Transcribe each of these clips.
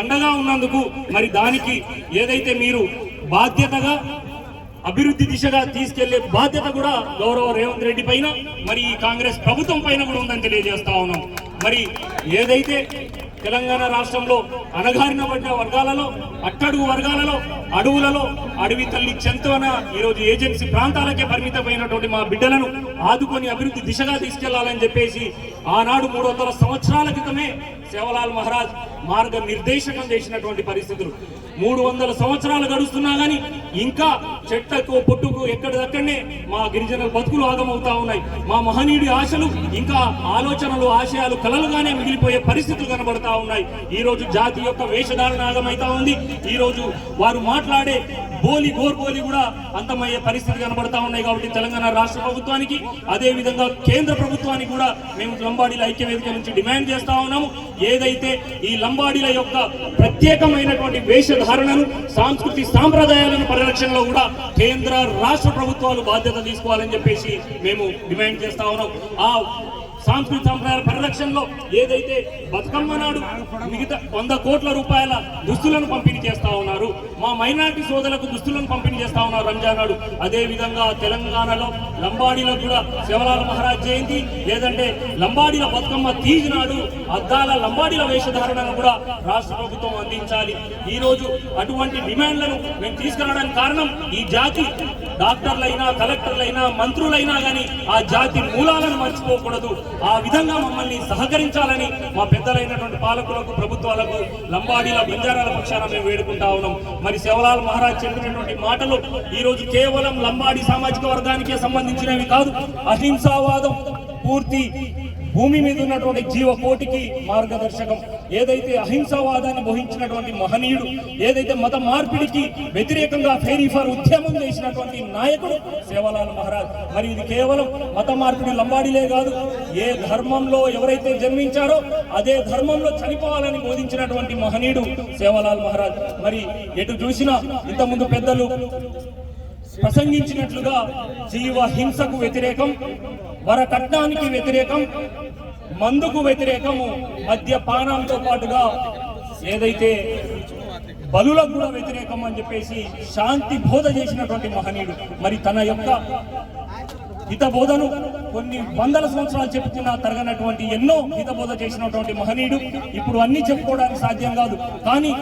అండగా ఉన్నందుకు మరి దానికి ఏదైతే మీరు బాధ్యతగా అభివృద్ధి దిశగా తీసుకెళ్ళే బాధ్యత కూడా గౌరవ రేవంత్ రెడ్డి పైన మరి ఈ కాంగ్రెస్ ప్రభుత్వం పైన కూడా ఉందని తెలియజేస్తా ఉన్నాం. మరి ఏదైతే తెలంగాణ రాష్ట్రంలో అణగారిన వర్గాలలో అట్టడుగు వర్గాలలో అడవులలో అడవి తల్లి చెంతవన ఈరోజు ఏజెన్సీ ప్రాంతాలకే పరిమితమైనటువంటి మా బిడ్డలను ఆదుకొని అభివృద్ధి దిశగా తీసుకెళ్ళాలని చెప్పేసి ఆనాడు మూడు వందల సంవత్సరాల క్రితమే సేవలాల్ మహారాజ్ మార్గ నిర్దేశకం చేసినటువంటి పరిస్థితులు. మూడు వందల సంవత్సరాలు గడుస్తున్నా గానీ ఇంకా చెట్లకు పొట్టుకు ఎక్కడిదక్కడనే మా గిరిజన బతుకులు ఆగమవుతా ఉన్నాయి. మా మహనీయుడి ఆశలు ఇంకా ఆలోచనలు ఆశయాలు కలలుగానే మిగిలిపోయే పరిస్థితులు కనబడతా ఉన్నాయి. ఈ రోజు జాతి యొక్క వేషధారణ ఆగమైతా ఉంది. ఈ రోజు వారు మాట్లాడే బోలి గోర్బోలి కూడా అంతమయ్యే పరిస్థితి కనబడతా ఉన్నాయి కాబట్టి తెలంగాణ రాష్ట్ర ప్రభుత్వానికి అదేవిధంగా కేంద్ర ప్రభుత్వానికి కూడా మేము లంబాడీల ఐక్య వేదిక నుంచి డిమాండ్ చేస్తా ఉన్నాము. ఏదైతే ఈ లంబాడీల యొక్క ప్రత్యేకమైనటువంటి వేషధారణను సాంస్కృతిక సాంప్రదాయాలను పరిరక్షణలో కూడా కేంద్ర రాష్ట్ర ప్రభుత్వాలు బాధ్యత తీసుకోవాలని చెప్పేసి మేము డిమాండ్ చేస్తా ఉన్నాం. ఆ సాంస్కృతిక సంప్రదాయాల పరిరక్షణలో ఏదైతే బతుకమ్మ నాడు మిగతా వంద కోట్ల రూపాయల దుస్తులను పంపిణీ చేస్తా ఉన్నారు మా మైనార్టీ సోదరులకు దుస్తులను పంపిణీ చేస్తా ఉన్నారు రంజాన్ నాడు. అదేవిధంగా తెలంగాణలో లంబాడీలో కూడా శివలాల మహారాజ్ జయంతి లేదంటే లంబాడీల బతుకమ్మ తీజ్ నాడు అద్దాల లంబాడీల వేషధారణను కూడా రాష్ట్ర ప్రభుత్వం అందించాలి. ఈరోజు అటువంటి డిమాండ్లను మేము తీసుకురావడానికి కారణం ఈ జాతి. డాక్టర్లైనా కలెక్టర్లైనా మంత్రులైనా కానీ ఆ జాతి మూలాలను మర్చిపోకూడదు. ఆ విధంగా మమ్మల్ని సహకరించాలని మా పెద్దలైనటువంటి పాలకులకు ప్రభుత్వాలకు లంబాడీల బంజారాల పక్షాన మేము వేడుకుంటా ఉన్నాం. మరి శివలాల్ మహారాజ్ చెప్పినటువంటి మాటలు ఈ రోజు కేవలం లంబాడీ సామాజిక వర్గానికే సంబంధించినవి కాదు అహింసావాదం పూర్తి భూమి మీద ఉన్నటువంటి జీవ కోటికి మార్గదర్శకం. ఏదైతే అహింసావాదాన్ని బోహించినటువంటి మహనీయుడు ఏదైతే మత మార్పిడికి వ్యతిరేకంగా ఫేరీఫార్ ఉద్యమం చేసినటువంటి నాయకుడు సేవలాల్ మహారాజ్. మరి ఇది కేవలం మత మార్పిడి లంబాడిలే కాదు ఏ ధర్మంలో ఎవరైతే జన్మించారో అదే ధర్మంలో చనిపోవాలని బోధించినటువంటి మహనీయుడు సేవలాల్ మహారాజ్. మరి ఎటు చూసినా ఇంతకుముందు పెద్దలు ప్రసంగించినట్లుగా జీవ హింసకు వ్యతిరేకం వరకట్నానికి వ్యతిరేకం మందుకు వ్యతిరేకము మద్యపానంతో పాటుగా ఏదైతే బలులకు కూడా వ్యతిరేకం అని చెప్పేసి శాంతి బోధ చేసినటువంటి మహనీయుడు మరి తన యొక్క హితబోధను కొన్ని వందల సంవత్సరాలు చెబుతున్నా తరగనటువంటి ఎన్నో హితబోధ చేసినటువంటి మహనీయుడు ఇప్పుడు అన్ని చెప్పుకోవడానికి సాధ్యం కాదు. కానీ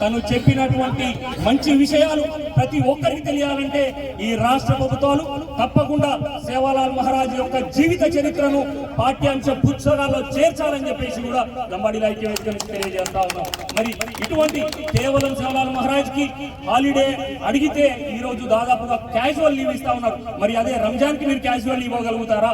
తను చెప్పినటువంటి మంచి విషయాలు ప్రతి ఒక్కరికి తెలియాలంటే ఈ రాష్ట్ర ప్రభుత్వాలు తప్పకుండా సేవాలాల్ మహారాజ్ యొక్క జీవిత చరిత్రను పాఠ్యాంశ పుస్తకాల్లో చేర్చాలని చెప్పేసి కూడా లంబాడి ఐక్య నుంచి తెలియజేస్తా ఉన్నాం. మరి ఇటువంటి కేవలం సేవాలాల్ మహారాజ్కి హాలిడే అడిగితే ఈ రోజు దాదాపుగా క్యాజువల్ లీవ్ ఇస్తా ఉన్నారు. మరి అదే రంజాన్కి మీరు క్యాజువల్ లీవ్ ఇవ్వగలుగుతారా?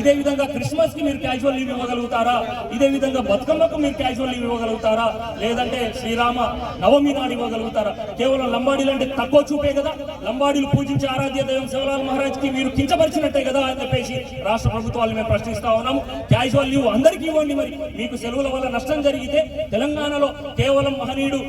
ఇదే విధంగా క్రిస్మస్కి మీరు క్యాజువల్ లీవ్ ఇవ్వగలుగుతారా? ఇదే విధంగా బతుకమ్మకు మీరు క్యాజువల్ లీవ్ ఇవ్వగలుగుతారా? లేదంటే శ్రీరామ నవమి నాడు ఇవ్వగలుగుతారా? కేవలం లంబాడీలు అంటే తక్కువ చూపే కదా. లంబాడీలు పూజించే ఆరాధ్య దైవం శివలాల్ మహారాజ్కి మీరు కించపరిచినట్టే కదా అని చెప్పేసి రాష్ట్ర ప్రభుత్వాలు మేము ప్రశ్నిస్తా ఉన్నాము. క్యాజువల్ లీవ్ అందరికీ ఇవ్వండి మరి. మీకు సెలవుల వల్ల నష్టం జరిగితే తెలంగాణలో కేవలం మహనీయుడు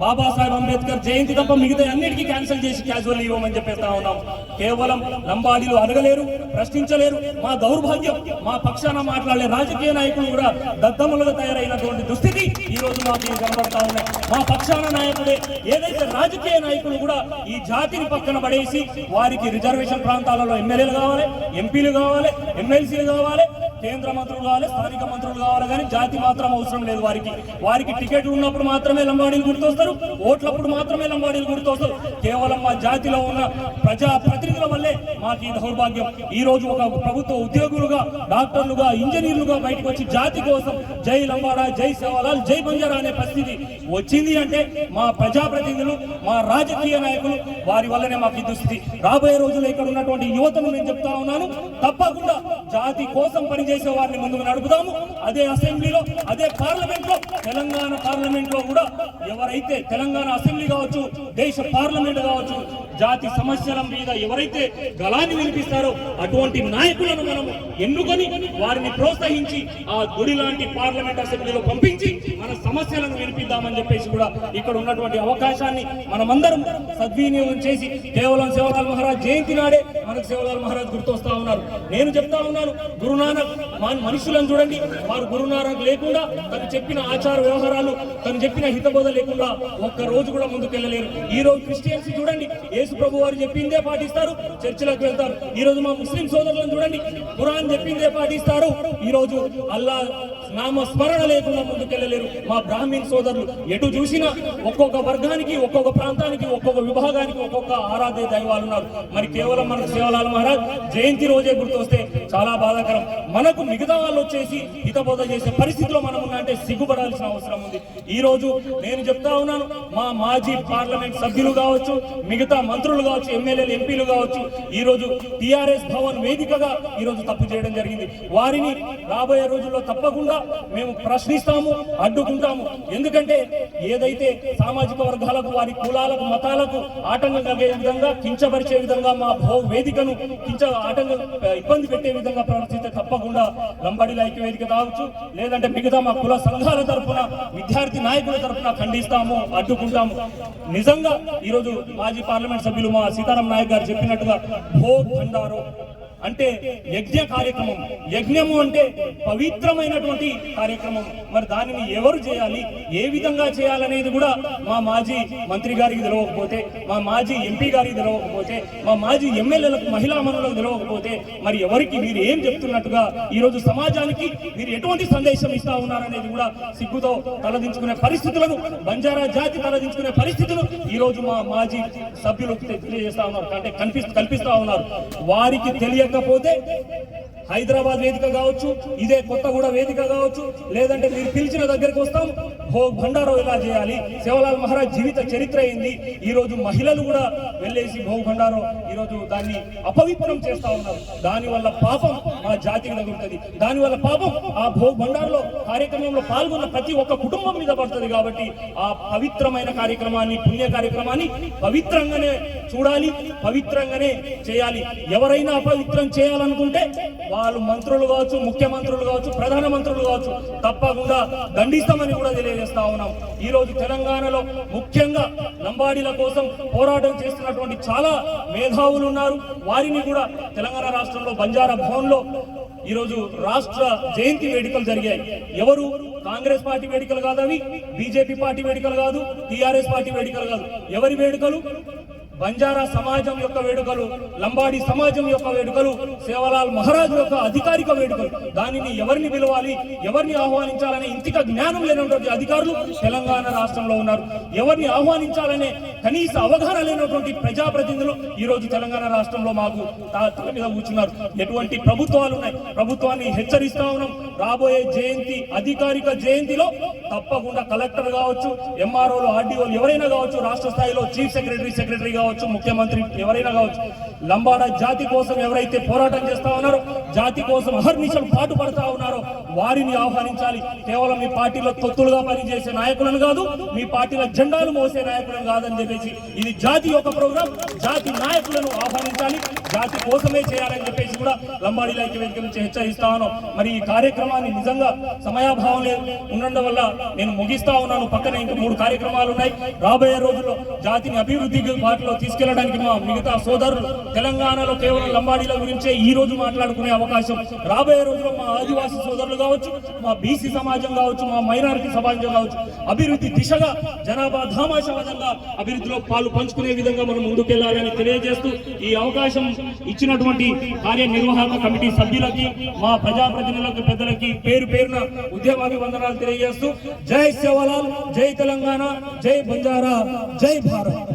బాబాసాహెబ్ అంబేద్కర్ జయంతి తప్ప మిగతా అన్నిటికీ క్యాన్సిల్ చేసి క్యాజువల్ ఇవ్వమని చెప్పేస్తా ఉన్నాం. కేవలం లంబాడీలు అడగలేరు ప్రశ్నించలేరు. మా దౌర్భాగ్యం మా పక్షాన మాట్లాడే రాజకీయ నాయకులు కూడా దద్దములుగా తయారైనటువంటి దుస్థితి ఈ రోజు మాకు కనబడతా ఉన్నాయి. మా పక్షాన నాయకులే ఏదైతే రాజకీయ నాయకులు కూడా ఈ జాతిని పక్కన పడేసి వారికి రిజర్వేషన్ ప్రాంతాలలో ఎమ్మెల్యేలు కావాలి ఎంపీలు కావాలి ఎమ్మెల్సీలు కావాలి కేంద్ర మంత్రులు కావాలి స్థానిక మంత్రులు కావాలి కానీ జాతి మాత్రం అవసరం లేదు వారికి. వారికి టికెట్లు ఉన్నప్పుడు మాత్రమే లంబాడీలు గుర్తొస్తారు ఓట్లప్పుడు మాత్రమే లంబాడీలు గుర్తొస్తారు. కేవలం మా జాతిలో ఉన్న ప్రజా ప్రతినిధుల వల్లే మాకు ఈ దౌర్భాగ్యం. ఈ రోజు ఒక ప్రభుత్వ ఉద్యోగులుగా డాక్టర్లుగా ఇంజనీర్లుగా బయటకు వచ్చి జాతి కోసం జై లంబాడా జై సేవలాల్ జై బంజారా అనే పరిస్థితి వచ్చింది అంటే మా ప్రజాప్రతినిధులు మా రాజకీయ నాయకులు వారి వల్లనే మాకు ఈ దుస్థితి. రాబోయే రోజుల్లో ఇక్కడ ఉన్నటువంటి యువతను నేను చెప్తా ఉన్నాను తప్పకుండా జాతి కోసం పనిచేసే వారిని ముందుకు నడుపుదాము. అదే అసెంబ్లీలో అదే పార్లమెంట్లో తెలంగాణ పార్లమెంట్లో కూడా ఎవరైతే తెలంగాణ అసెంబ్లీ కావచ్చు దేశ పార్లమెంట్ కావచ్చు జాతి సమస్యల మీద ఎవరైతే గలాన్ని వినిపిస్తారో అటువంటి నాయకులను మనం ఎన్నుకొని వారిని ప్రోత్సహించి ఆ గుడి లాంటి పార్లమెంట్ అసెంబ్లీలో పంపించి మన సమస్యలను వినిపిద్దామని చెప్పేసి కూడా ఇక్కడ ఉన్నటువంటి అవకాశాన్ని మనమందరం సద్వినియోగం చేసి కేవలం శివలాల్ మహారాజ్ జయంతి నాడే మనకు శివలాల్ మహారాజ్ గుర్తొస్తా ఉన్నారు. నేను చెప్తా ఉన్నాను గురునానక్ మా మనుషులను చూడండి. వారు గురునానక్ లేకుండా తను చెప్పిన ఆచార వ్యవహారాలు తను చెప్పిన హితబోధ లేకుండా ఒక్క రోజు కూడా ముందుకెళ్ళలేరు. ఈ రోజు క్రిస్టియన్స్ చూడండి యేసు ప్రభు వారు చెప్పిందే పాటిస్తారు చర్చిలకు వెళ్తారు. ఈ రోజు మా ముస్లిం సోదరులను చూడండి. ఖురాన్ చెప్పిందే పాటిస్తారు. ఈ రోజు అల్లా నామస్మరణ లేకుండా ముందుకెళ్ళలేరు. మా బ్రాహ్మీణ సోదరులు ఎటు చూసినా ఒక్కొక్క వర్గానికి ఒక్కొక్క ప్రాంతానికి ఒక్కొక్క విభాగానికి ఒక్కొక్క ఆరాధ్య దైవాలు ఉన్నారు. మరి కేవలం మనకు సేవలాల్ మహారాజ్ జయంతి రోజే గుర్తొస్తే చాలా బాధాకరం. మనకు మిగతా వాళ్ళు వచ్చేసి హితబోధ చేసే పరిస్థితిలో మనం ఉన్నా అంటే సిగ్గుపడాల్సిన అవసరం ఉంది. ఈ రోజు నేను చెప్తా ఉన్నాను మా మాజీ పార్లమెంట్ సభ్యులు కావచ్చు మిగతా మంత్రులు కావచ్చు ఎమ్మెల్యేలు ఎంపీలు కావచ్చు ఈ రోజు టిఆర్ఎస్ భవన్ వేదికగా ఈ రోజు తప్పు చేయడం జరిగింది. వారిని రాబోయే రోజుల్లో తప్పకుండా మేము ప్రశ్నిస్తాము అడ్డుకుంటాము. ఎందుకంటే ఏదైతే సామాజిక వర్గాలకు వారి కులాలకు మతాలకు ఆటంకం కలిగే విధంగా కించపరిచే విధంగా మా భో వేదికను కించ ఆటంకం ఇబ్బంది పెట్టే విధంగా ప్రవర్తిస్తే తప్పకుండా లంబడి ఐక్య వేదిక కావచ్చు. లేదంటే మిగతా మా కుల సంఘాల తరఫున విద్యార్థి నాయకుల తరఫున ఖండిస్తాము అడ్డుకుంటాము. నిజంగా ఈరోజు మాజీ పార్లమెంట్ సభ్యులు మా సీతారాం నాయక్ గారు చెప్పినట్టుగా భో ఖండారో అంటే యజ్ఞ కార్యక్రమం. యజ్ఞము అంటే పవిత్రమైనటువంటి కార్యక్రమం. మరి దానిని ఎవరు చేయాలి? ఏ విధంగా చేయాలనేది కూడా మా మాజీ మంత్రి గారికి తెలవకపోతే మా మాజీ ఎంపీ గారికి తెలవకపోతే మా మాజీ ఎమ్మెల్యేలకు మహిళా మనులకు తెలవకపోతే మరి ఎవరికి మీరు ఏం చెప్తున్నట్టుగా ఈరోజు సమాజానికి మీరు ఎటువంటి సందేశం ఇస్తా ఉన్నారనేది కూడా సిగ్గుతో తలదించుకునే పరిస్థితులను బంజారా జాతి తలదించుకునే పరిస్థితులు ఈరోజు మా మాజీ సభ్యులు తెలియజేస్తా ఉన్నారు. అంటే కల్పిస్తూ కల్పిస్తా ఉన్నారు. వారికి లేకపోతే హైదరాబాద్ వేదిక కావచ్చు ఇదే కొత్తగూడ వేదిక కావచ్చు లేదంటే మీరు పిలిచిన దగ్గరికి వస్తాం. భోగ్ భండారో ఎలా చేయాలి? శివలాల్ మహారాజ్ జీవిత చరిత్ర అయింది ఈ రోజు మహిళలు కూడా వెళ్ళేసి భోగ్ భండారో ఈ రోజు దాన్ని అపవిత్రం చేస్తా ఉన్నారు. దాని వల్ల పాపం మా జాతికి తగులుతుంది. దాని వల్ల పాపం ఆ భోగ్ భండార్లో కార్యక్రమంలో పాల్గొన్న ప్రతి ఒక్క కుటుంబం మీద పడుతుంది కాబట్టి ఆ పవిత్రమైన కార్యక్రమాన్ని పుణ్య కార్యక్రమాన్ని పవిత్రంగానే చూడాలి పవిత్రంగానే చేయాలి. ఎవరైనా అపవిత్రం చేయాలనుకుంటే వాళ్ళు మంత్రులు కావచ్చు ముఖ్యమంత్రులు కావచ్చు ప్రధాన మంత్రులు కావచ్చు తప్పకుండా దండిస్తామని కూడా తెలియజేస్తా ఉన్నాం. ఈరోజు తెలంగాణలో ముఖ్యంగా లంబాడీల కోసం పోరాటం చేస్తున్నటువంటి చాలా మేధావులు ఉన్నారు. వారిని కూడా తెలంగాణ రాష్ట్రంలో బంజారా భవన్లో ఈరోజు రాష్ట్ర జయంతి వేడుకలు జరిగాయి. ఎవరు? కాంగ్రెస్ పార్టీ వేడుకలు కాదు అవి బీజేపీ పార్టీ వేడుకలు కాదు టీఆర్ఎస్ పార్టీ వేడుకలు కాదు. ఎవరి వేడుకలు? బంజారా సమాజం యొక్క వేడుకలు లంబాడి సమాజం యొక్క వేడుకలు సేవలాల్ మహారాజ్ యొక్క అధికారిక వేడుకలు. దానిని ఎవరిని పిలవాలి ఎవరిని ఆహ్వానించాలనే ఇంతిక జ్ఞానం లేనటువంటి అధికారులు తెలంగాణ రాష్ట్రంలో ఉన్నారు. ఎవరిని ఆహ్వానించాలనే కనీస అవగాహన లేనటువంటి ప్రజాప్రతినిధులు ఈ రోజు తెలంగాణ రాష్ట్రంలో మాకు తల మీద కూర్చున్నారు. ఎటువంటి ప్రభుత్వాలు ఉన్నాయి? ప్రభుత్వాన్ని హెచ్చరిస్తా ఉన్నాం. రాబోయే జయంతి అధికారిక జయంతిలో తప్పకుండా కలెక్టర్ కావచ్చు ఎంఆర్ఓలు ఆర్డీఓలు ఎవరైనా కావచ్చు రాష్ట్ర స్థాయిలో చీఫ్ సెక్రటరీ సెక్రటరీ కావచ్చు ముఖ్యమంత్రి ఎవరైనా కావచ్చు లంబాడా జాతి కోసం ఎవరైతే పోరాటం చేస్తా ఉన్నారో జాతి కోసం అహర్నిశలు పాటు పడతా ఉన్నారో వారిని ఆహ్వానించాలి. కేవలం మీ పార్టీలో తొత్తులుగా పనిచేసే నాయకులను కాదు మీ పార్టీల జెండాలు మోసే నాయకులను కాదని చెప్పేసి ఇది జాతి యొక్క ప్రోగ్రాం. జాతి నాయకులను ఆహ్వానించాలి. జాతి కోసమే చేయాలని చెప్పేసి కూడా లంబాడీ ఐక్య వేదిక నుంచి హెచ్చరిస్తా ఉన్నాం. మరి ఈ కార్యక్రమాన్ని నిజంగా సమయాభావం లేదు ఉండడం వల్ల నేను ముగిస్తా ఉన్నాను. పక్కన ఇంకా మూడు కార్యక్రమాలు ఉన్నాయి. రాబోయే రోజుల్లో జాతిని అభివృద్ధి వాటిలో తీసుకెళ్ళడానికి మా మిగతా సోదరులు తెలంగాణలో కేవలం లంబాడీల గురించే ఈ రోజు మాట్లాడుకునే అవకాశం రాబోయే రోజుల్లో మా ఆదివాసీ సోదరులు కావచ్చు మా బీసీ సమాజం కావచ్చు మా మైనారిటీ సమాజం కావచ్చు అభివృద్ధి దిశగా జనాభా ధామాశవంతంగా అభివృద్ధిలో పాలు పంచుకునే విధంగా మనం ముందుకెళ్ళాలని తెలియజేస్తూ ఈ అవకాశం ఇచ్చినటువంటి కార్యనిర్వాహక కమిటీ సభ్యులకి మా ప్రజాప్రతినిధులకు పెద్దలకి పేరు పేరున ఉద్యమాభివందనాలు తెలియజేస్తూ జై సేవలాల్ జై తెలంగాణ జై బంజారా జై భారత్.